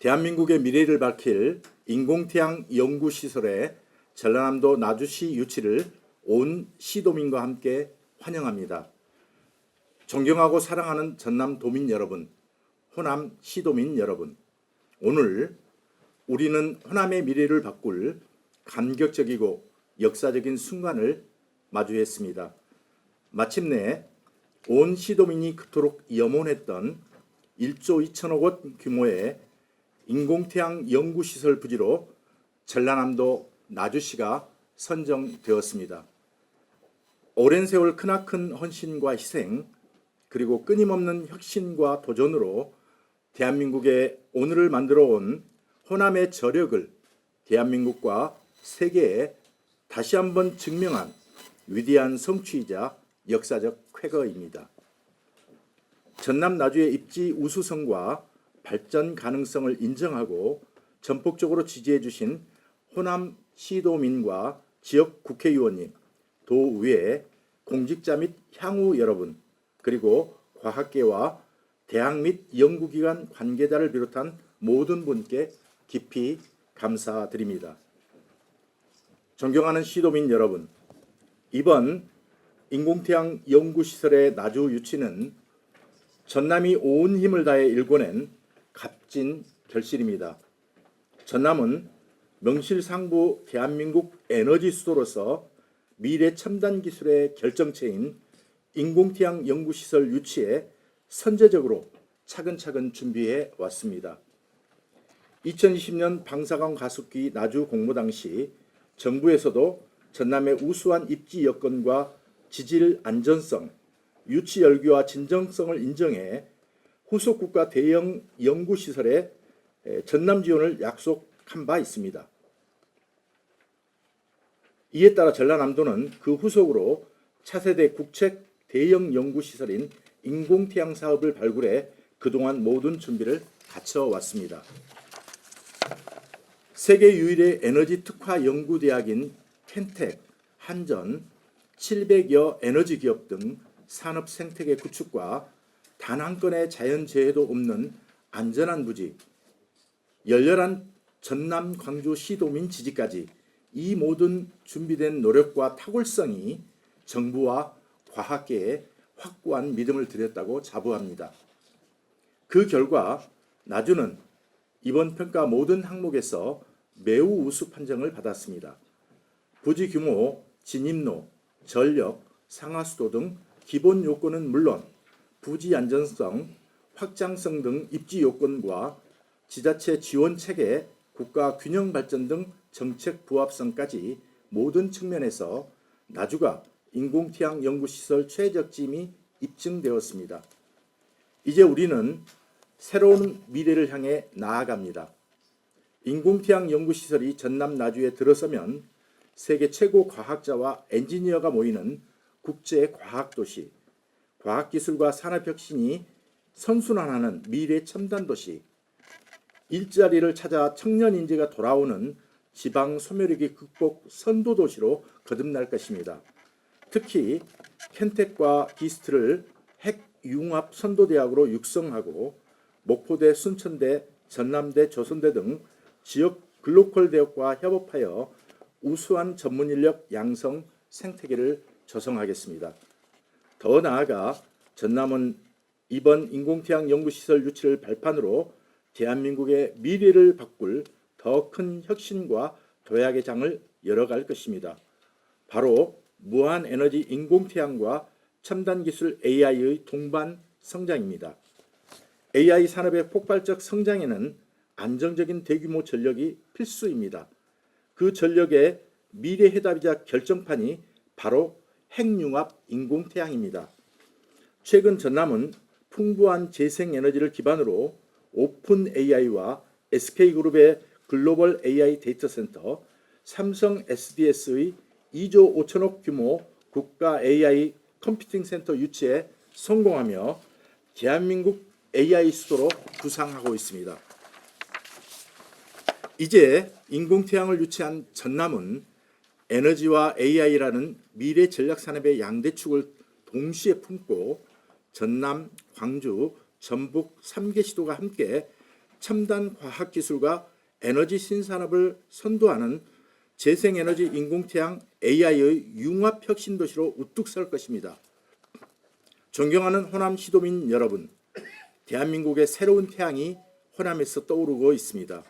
대한민국의 미래를 밝힐 인공태양 연구시설의 전라남도 나주시 유치를 온 시도민과 함께 환영합니다. 존경하고 사랑하는 전남 도민 여러분, 호남 시도민 여러분, 오늘 우리는 호남의 미래를 바꿀 감격적이고 역사적인 순간을 마주했습니다. 마침내 온 시도민이 그토록 염원했던 1조 2천억 원 규모의 인공태양 연구시설 부지로 전라남도 나주시가 선정되었습니다. 오랜 세월 크나큰 헌신과 희생 그리고 끊임없는 혁신과 도전으로 대한민국의 오늘을 만들어 온 호남의 저력을 대한민국과 세계에 다시 한번 증명한 위대한 성취이자 역사적 쾌거입니다. 전남 나주의 입지 우수성과 발전 가능성을 인정하고 전폭적으로 지지해 주신 호남 시도민과 지역 국회의원님, 도의회 공직자 및 향후 여러분, 그리고 과학계와 대학 및 연구기관 관계자를 비롯한 모든 분께 깊이 감사드립니다. 존경하는 시도민 여러분, 이번 인공태양 연구시설의 나주 유치는 전남이 온 힘을 다해 일궈낸 값진 결실입니다. 전남은 명실상부 대한민국 에너지 수도로서 미래 첨단 기술의 결정체인 인공태양 연구시설 유치에 선제적으로 차근차근 준비해 왔습니다. 2020년 방사광 가습기 나주 공모 당시 정부에서도 전남의 우수한 입지 여건과 지질 안전성, 유치 열기와 진정성을 인정해 후속 국가 대형 연구 시설에 전남 지원을 약속한 바 있습니다. 이에 따라 전라남도는 그 후속으로 차세대 국책 대형 연구 시설인 인공태양 사업을 발굴해 그동안 모든 준비를 갖춰 왔습니다. 세계 유일의 에너지 특화 연구 대학인 켄텍, 한전, 700여 에너지 기업 등 산업 생태계 구축과 단 한 건의 자연재해도 없는 안전한 부지, 열렬한 전남 광주 시도민 지지까지 이 모든 준비된 노력과 탁월성이 정부와 과학계에 확고한 믿음을 드렸다고 자부합니다. 그 결과 나주는 이번 평가 모든 항목에서 매우 우수 판정을 받았습니다. 부지 규모, 진입로, 전력, 상하수도 등 기본 요건은 물론 부지 안전성, 확장성 등 입지 요건과 지자체 지원 체계, 국가 균형 발전 등 정책 부합성까지 모든 측면에서 나주가 인공태양 연구시설 최적짐이 입증되었습니다. 이제 우리는 새로운 미래를 향해 나아갑니다. 인공태양 연구시설이 전남 나주에 들어서면 세계 최고 과학자와 엔지니어가 모이는 국제 과학도시, 과학기술과 산업혁신이 선순환하는 미래 첨단 도시, 일자리를 찾아 청년 인재가 돌아오는 지방 소멸위기 극복 선도 도시로 거듭날 것입니다. 특히 켄텍과 기스트를 핵 융합 선도 대학으로 육성하고 목포대, 순천대, 전남대, 조선대 등 지역 글로컬 대학과 협업하여 우수한 전문 인력 양성 생태계를 조성하겠습니다. 더 나아가 전남은 이번 인공태양 연구시설 유치를 발판으로 대한민국의 미래를 바꿀 더 큰 혁신과 도약의 장을 열어갈 것입니다. 바로 무한 에너지 인공태양과 첨단 기술 AI의 동반 성장입니다. AI 산업의 폭발적 성장에는 안정적인 대규모 전력이 필수입니다. 그 전력의 미래 해답이자 결정판이 바로 핵융합 인공태양입니다. 최근 전남은 풍부한 재생에너지를 기반으로 오픈 AI와 SK그룹의 글로벌 AI 데이터 센터, 삼성 SDS의 2조 5천억 규모 국가 AI 컴퓨팅 센터 유치에 성공하며 대한민국 AI 수도로 부상하고 있습니다. 이제 인공태양을 유치한 전남은 에너지와 AI라는 미래 전략 산업의 양대 축을 동시에 품고 전남, 광주, 전북 3개 시도가 함께 첨단 과학 기술과 에너지 신산업을 선도하는 재생에너지 인공태양 AI의 융합 혁신 도시로 우뚝 설 것입니다. 존경하는 호남 시도민 여러분, 대한민국의 새로운 태양이 호남에서 떠오르고 있습니다.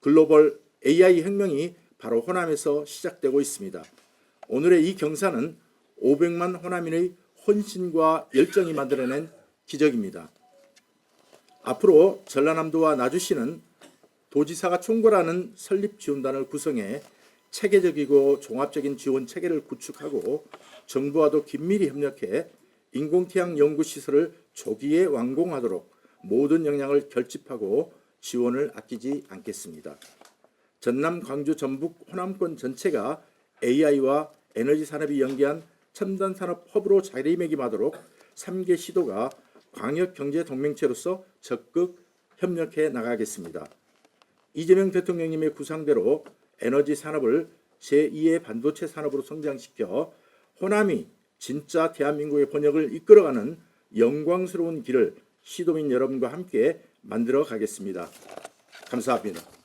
글로벌 AI 혁명이 바로 호남에서 시작되고 있습니다. 오늘의 이 경사는 500만 호남인의 헌신과 열정이 만들어낸 기적입니다. 앞으로 전라남도와 나주시는 도지사가 총괄하는 설립 지원단을 구성해 체계적이고 종합적인 지원 체계를 구축하고 정부와도 긴밀히 협력해 인공태양 연구 시설을 조기에 완공하도록 모든 역량을 결집하고 지원을 아끼지 않겠습니다. 전남, 광주, 전북, 호남권 전체가 AI와 에너지 산업이 연계한 첨단 산업 허브로 자리매김하도록 3개 시도가 광역 경제 동맹체로서 적극 협력해 나가겠습니다. 이재명 대통령님의 구상대로 에너지 산업을 제2의 반도체 산업으로 성장시켜 호남이 진짜 대한민국의 번역을 이끌어가는 영광스러운 길을 시도민 여러분과 함께 만들어 가겠습니다. 감사합니다.